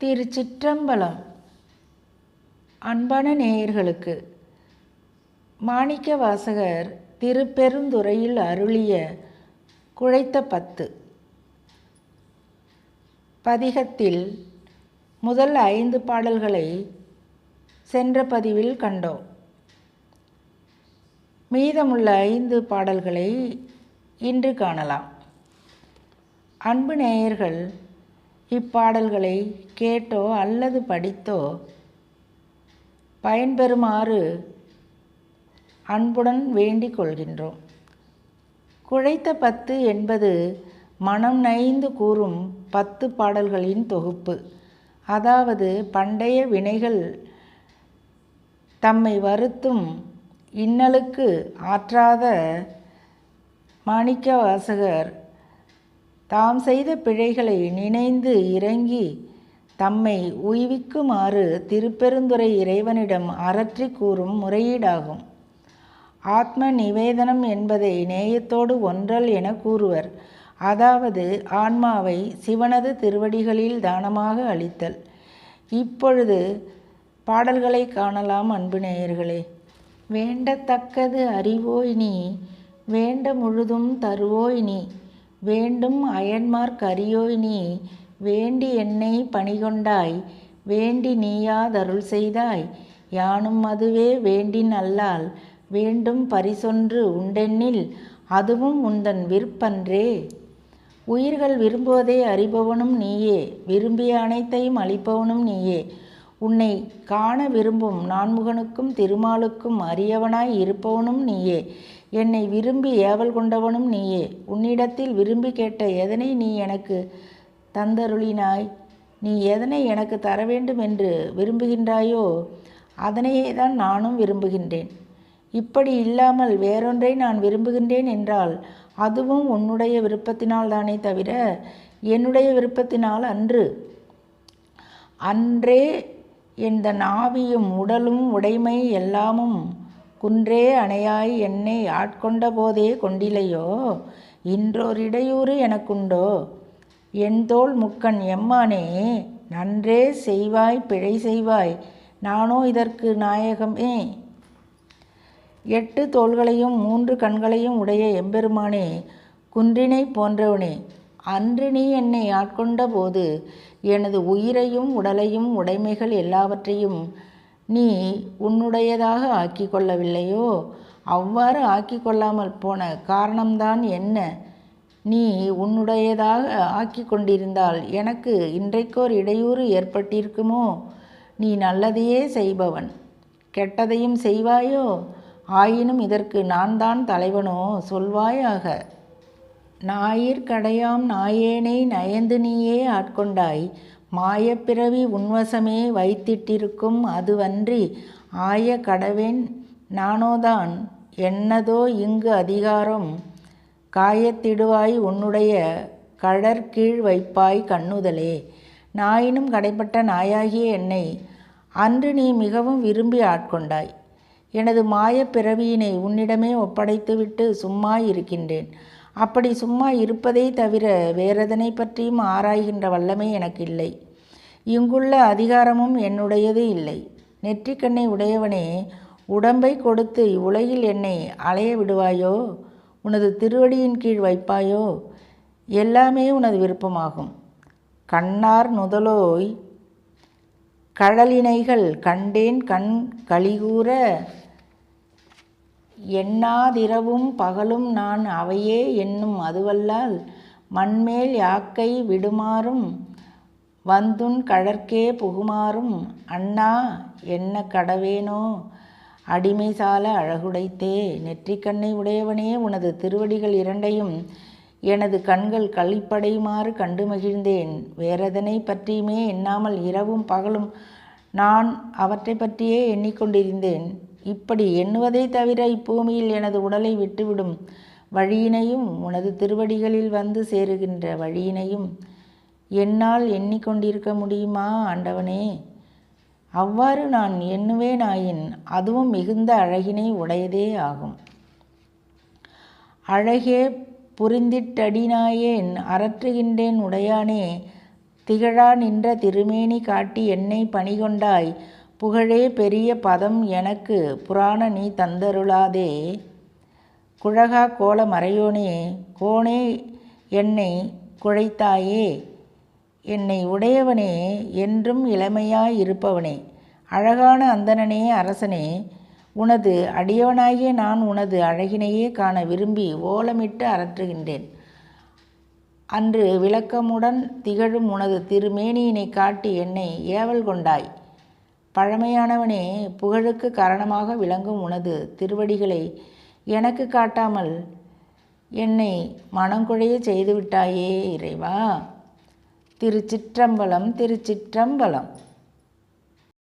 திருச்சிற்றம்பலம். அன்பான நேயர்களுக்கு மாணிக்க வாசகர் திருப்பெருந்துறையில் அருளிய குழைத்த பத்து. பதிகத்தில் முதல் ஐந்து பாடல்களை சென்ற பதிவில் கண்டோம். மீதமுள்ள ஐந்து பாடல்களை இன்று காணலாம். அன்பு நேயர்கள் இப்பாடல்களை கேட்டோ அல்லது படித்தோ பயன்பெறுமாறு அன்புடன் வேண்டிக் கொள்கின்றோம். குழைத்த பத்து என்பது மனம் நைந்து கூறும் பத்து பாடல்களின் தொகுப்பு. அதாவது பண்டைய வினைகள் தம்மை வருத்தும் இன்னலுக்கு ஆற்றாத மாணிக்க வாசகர் தாம் செய்த பிழைகளை நினைந்து இறங்கி தம்மை உய்விக்குமாறு திருப்பெருந்துறை இறைவனிடம் அரற்றி கூறும் முறையீடாகும். ஆத்ம நிவேதனம் என்பதை நேயத்தோடு ஒன்றல் என கூறுவர். அதாவது ஆன்மாவை சிவனது திருவடிகளில் தானமாக அளித்தல். இப்பொழுது பாடல்களை காணலாம் அன்பு நேயர்களே. வேண்டத்தக்கது அறிவோய் நீ வேண்ட முழுதும் தருவோய் நீ வேண்டும் அயன்மார்க் அரியோய் நீ வேண்டி என்னை பணிகொண்டாய் வேண்டி நீயாதருள் செய்தாய். யானும் அதுவே வேண்டின் அல்லால் வேண்டும் பரிசொன்று உண்டென்னில் அதுவும் உந்தன் விருப்பன்றே. உயிர்கள் விரும்புவதை அறிபவனும் நீயே விரும்பிய அனைத்தையும் அளிப்பவனும் நீயே. உன்னை காண விரும்பும் நான்முகனுக்கும் திருமாலுக்கும் அரியவனாய் இருப்பவனும் நீயே. என்னை விரும்பி ஏவல் கொண்டவனும் நீயே. உன்னிடத்தில் விரும்பி கேட்ட எதனை நீ எனக்கு தந்தருளினாய்? நீ எதனை எனக்கு தர வேண்டும் என்று விரும்புகின்றாயோ அதனையே தான் நானும் விரும்புகின்றேன். இப்படி இல்லாமல் வேறொன்றை நான் விரும்புகின்றேன் என்றால் அதுவும் உன்னுடைய விருப்பத்தினால் தானே தவிர என்னுடைய விருப்பத்தினால் அன்று அன்றே இந்த நாவியும் உடலும் உடைமை எல்லாமும் குன்றே அணையாய் என்னை ஆட்கொண்ட போதே கொண்டிலையோ இன்றோர் இடையூறு எனக்குண்டோ? என் தோல் முக்கன் எம்மானே நன்றே செய்வாய் பிழை செய்வாய் நானோ இதற்கு நாயகமே எட்டு தோள்களையும் மூன்று கண்களையும் உடைய எம்பெருமானே குன்றினை போன்றவனே அன்று நீ என்னை ஆட்கொண்ட போது எனது உயிரையும் உடலையும் உடைமைகள் எல்லாவற்றையும் நீ உன்னுடையதாக ஆக்கி கொள்ளவில்லையோ அவ்வாறு ஆக்கி கொள்ளாமல் போன காரணம்தான் என்ன? நீ உன்னுடையதாக ஆக்கி கொண்டிருந்தால் எனக்கு இன்றைக்கோர் இடையூறு ஏற்பட்டிருக்குமோ? நீ நல்லதையே செய்பவன். கெட்டதையும் செய்வாயோ? ஆயினும் இதற்கு நான் தான் தலைவனோ? சொல்வாயாக. நாயிற் கடையாம் நாயேனை நயந்து நீயே ஆட்கொண்டாய். மாயப்பிறவி உன்வசமே வைத்திட்டிருக்கும் அதுவன்றி ஆய கடவேன் நானோதான் என்னதோ இங்கு அதிகாரம் காயத்திடுவாய் உன்னுடைய கழற்கீழ் வைப்பாய் கண்ணுதலே. நாயினும் கடைப்பட்ட நாயாகிய என்னை அன்று நீ மிகவும் விரும்பி ஆட்கொண்டாய். எனது மாயப்பிறவியினை உன்னிடமே ஒப்படைத்துவிட்டு சும்மா இருக்கின்றேன் அப்படி சும்மா இருப்பதை தவிர வேறெதனை பற்றியும் ஆராய்கின்ற வல்லமை எனக்கு இல்லை இங்குள்ள அதிகாரமும் என்னுடையது இல்லை. நெற்றிக்கண்ணை உடையவனே உடம்பை கொடுத்து இவ்வுலகில் என்னை அலைய விடுவாயோ? உனது திருவடியின் கீழ் வைப்பாயோ? எல்லாமே உனது விருப்பமாகும். கண்ணார் நுதலோய் கழலினைகள் கண்டேன் கண் கலிகூற எண்ணாதிரவும் பகலும் நான் அவையே என்னும் அதுவல்லால் மண்மேல் யாக்கை விடுமாறும் வந்துன் கழற்கே புகுமாறும் அண்ணா என்ன கடவேனோ? அடிமை சால அழகுடைத்தே நெற்றிக்கண்ணை உடையவனே உனது திருவடிகள் இரண்டையும் எனது கண்கள் கழிப்படையுமாறு கண்டு மகிழ்ந்தேன். வேறதனை பற்றியுமே எண்ணாமல் இரவும் பகலும் நான் அவற்றை பற்றியே எண்ணிக்கொண்டிருந்தேன். இப்படி எண்ணுவதை தவிர இப்பூமியில் எனது உடலை விட்டுவிடும் வழியினையும் உனது திருவடிகளில் வந்து சேருகின்ற வழியினையும் என்னால் எண்ணிக்கொண்டிருக்க முடியுமா ஆண்டவனே? அவ்வாறு நான் எண்ணுவேனாயின் அதுவும் மிகுந்த அழகினை உடையதே ஆகும். அழகே புரிந்திட்டடினாயேன் அரற்றுகின்றேன் உடையானே திகழா நின்ற திருமேனி காட்டி என்னை பணிகொண்டாய் புகழே பெரிய பதம் எனக்கு புராண நீ தந்தருளாதே. குழகா கோல மறையோனே கோனே என்னை குழைத்தாயே. என்னை உடையவனே என்றும் இளமையாய் இருப்பவனே அழகான அந்தணனே அரசனே. உனது அடியவனாகிய நான் உனது அழகினையே காண விரும்பி ஓலமிட்டு அரற்றுகின்றேன். அன்று விளக்கமுடன் திகழும் உனது திருமேனியினை காட்டி என்னை ஏவல் கொண்டாய். பழமையானவனே புகழுக்கு காரணமாக விளங்கும் உனது திருவடிகளை எனக்கு காட்டாமல் என்னை மனங்குழைய செய்துவிட்டாயே இறைவா. திருச்சிற்றம்பலம் திருச்சிற்றம்பலம்.